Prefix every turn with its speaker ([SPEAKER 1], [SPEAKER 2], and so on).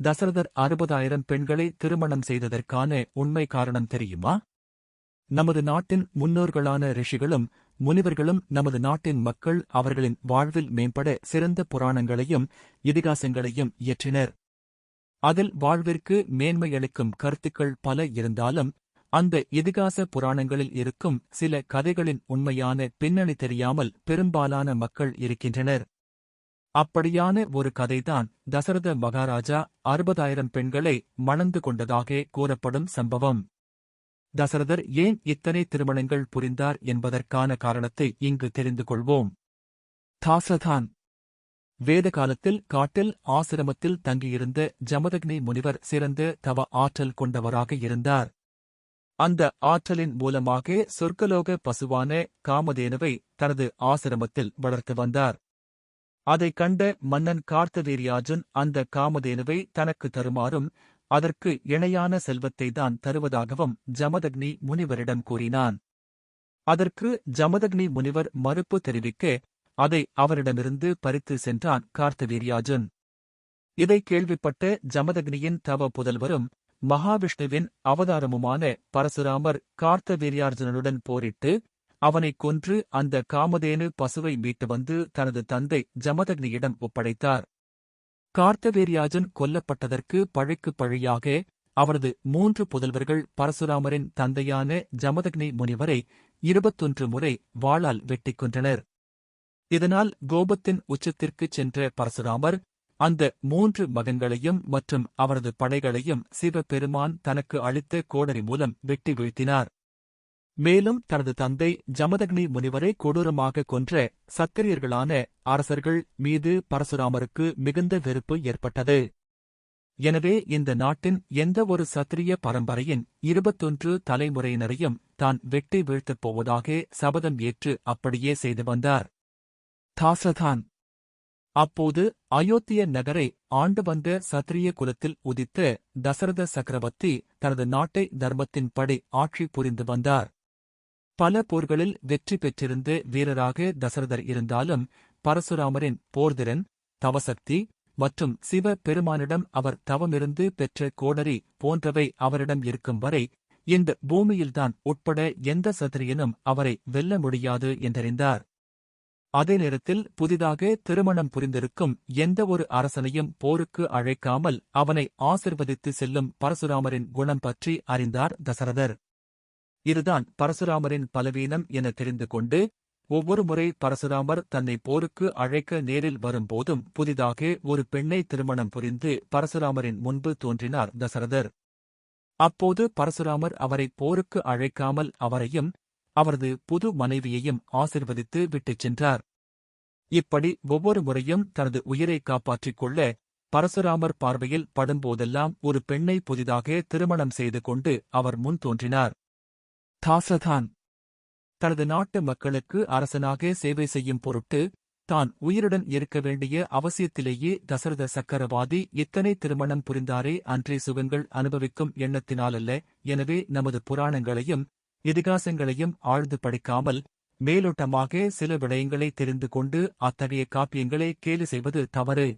[SPEAKER 1] தசரதர் அறுபதாயிரம் பெண்களை திருமணம் செய்ததற்கான உண்மை காரணம் தெரியுமா? நமது நாட்டின் முன்னோர்களான ரிஷிகளும் முனிவர்களும் நமது நாட்டின் மக்கள் அவர்களின் வாழ்வில் மேம்பட சிறந்த புராணங்களையும் இதிகாசங்களையும் இயற்றினர். அதில் வாழ்விற்கு மேன்மையளிக்கும் கருத்துக்கள் பல இருந்தாலும் அந்த இதிகாச புராணங்களில் இருக்கும் சில கதைகளின் உண்மையான பின்னணி தெரியாமல் பெரும்பாலான மக்கள் இருக்கின்றனர். அப்படியான ஒரு கதைதான் தசரத மகாராஜா அறுபதாயிரம் பெண்களை மணந்து கொண்டதாக கூறப்படும் சம்பவம். தசரதர் ஏன் இத்தனை திருமணங்கள் புரிந்தார் என்பதற்கான காரணத்தை இங்கு தெரிந்து கொள்வோம். தாசதான் வேத காலத்தில் காட்டில் ஆசிரமத்தில் தங்கியிருந்த ஜமதக்னி முனிவர் சிறந்த தவ ஆற்றல் கொண்டவராக இருந்தார். அந்த ஆற்றலின் மூலமாக சொர்க்கலோக பசுவான காமதேனுவை தனது ஆசிரமத்தில் வளர்த்து வந்தார். அதைக் கண்ட மன்னன் கார்த்தவீரியாஜன் அந்த காமதேனுவை தனக்கு தருமாறும் அதற்கு இணையான செல்வத்தை தான் தருவதாகவும் ஜமதக்னி முனிவரிடம் கூறினான். அதற்கு ஜமதக்னி முனிவர் மறுப்பு தெரிவிக்க அதை அவரிடமிருந்து பறித்து சென்றான் கார்த்தவீரியாஜன். இதை கேள்விப்பட்ட ஜமதக்னியின் தவ புதல்வரும் மகாவிஷ்ணுவின் அவதாரமுமான பரசுராமர் கார்த்தவீரியார்ஜுனனுடன் போரிட்டு அவனைக் கொன்று அந்த காமதேனு பசுவை மீட்டு வந்து தனது தந்தை ஜமதக்னியிடம் ஒப்படைத்தார். கார்த்தவேரியாஜன் கொல்லப்பட்டதற்கு பழிக்கு பழியாக அவரது மூன்று புதல்வர்கள் பரசுராமரின் தந்தையான ஜமதக்னி முனிவரை இருபத்தொன்று முறை வாளால் வெட்டிக் கொன்றனர். இதனால் கோபத்தின் உச்சத்திற்குச் சென்ற பரசுராமர் அந்த மூன்று மகன்களையும் மற்றும் அவரது படைகளையும் சிவபெருமான் தனக்கு அளித்த கோடரி மூலம் வெட்டி வீழ்த்தினார். மேலும் தனது தந்தை ஜமதக்னி முனிவரை கொடூரமாக கொன்ற சத்திரியர்களான அரசர்கள் மீது பரசுராமருக்கு மிகுந்த வெறுப்பு ஏற்பட்டது. எனவே இந்த நாட்டின் எந்த ஒரு சத்திரிய பரம்பரையின் இருபத்தொன்று தலைமுறையினரையும் தான் வெட்டி வீழ்த்தப் போவதாக சபதம் ஏற்று அப்படியே செய்து வந்தார். தாசதான் அப்போது அயோத்திய நகரை ஆண்டு வந்த சத்திரிய குலத்தில் உதித்த தசரத சக்கரவர்த்தி தனது நாட்டை தர்மத்தின் படை ஆட்சி புரிந்து வந்தார். பல போர்களில் வெற்றி பெற்றிருந்த வீரராக தசரதர் இருந்தாலும் பரசுராமரின் போர்திறன் தவசக்தி மற்றும் சிவ பெருமானிடம் அவர் தவமிருந்து பெற்ற கோடரி போன்றவை அவரிடம் இருக்கும் வரை இந்த பூமியில்தான் உட்பட எந்த சத்திரியனும் அவரை வெல்ல முடியாது என்றறிந்தார். அதே நேரத்தில் புதிதாக திருமணம் புரிந்திருக்கும் எந்த ஒரு அரசனையும் போருக்கு அழைக்காமல் அவனை ஆசிர்வதித்து செல்லும் பரசுராமரின் குணம் பற்றி அறிந்தார் தசரதர். இதுதான் பரசுராமரின் பலவீனம் என தெரிந்து கொண்டு ஒவ்வொரு முறை பரசுராமர் தன்னை போருக்கு அழைக்க நேரில் வரும்போதும் புதிதாக ஒரு பெண்ணை திருமணம் புரிந்து பரசுராமரின் முன்பு தோன்றினார் தசரதர். அப்போது பரசுராமர் அவரை போருக்கு அழைக்காமல் அவரையும் அவரது புது மனைவியையும் ஆசிர்வதித்து விட்டுச் சென்றார். இப்படி ஒவ்வொரு முறையும் தனது உயிரை காப்பாற்றிக் கொள்ள பரசுராமர் பார்வையில் படும்போதெல்லாம் ஒரு பெண்ணை புதிதாக திருமணம் செய்து கொண்டு அவர் முன் தோன்றினார். தாசதான் தனது நாட்டு மக்களுக்கு அரசனாக சேவை செய்யும் பொருட்டு தான் உயிருடன் இருக்க வேண்டிய அவசியத்திலேயே தசரத சக்கரவாதி இத்தனை திருமணம் புரிந்தாரே அன்றே சுகங்கள் அனுபவிக்கும் எண்ணத்தினாலல்ல. எனவே நமது புராணங்களையும் இதிகாசங்களையும் ஆழ்ந்து படிக்காமல் மேலோட்டமாக சில விடயங்களை தெரிந்து கொண்டு அத்தகைய காப்பியங்களை கேலி செய்வது தவறு.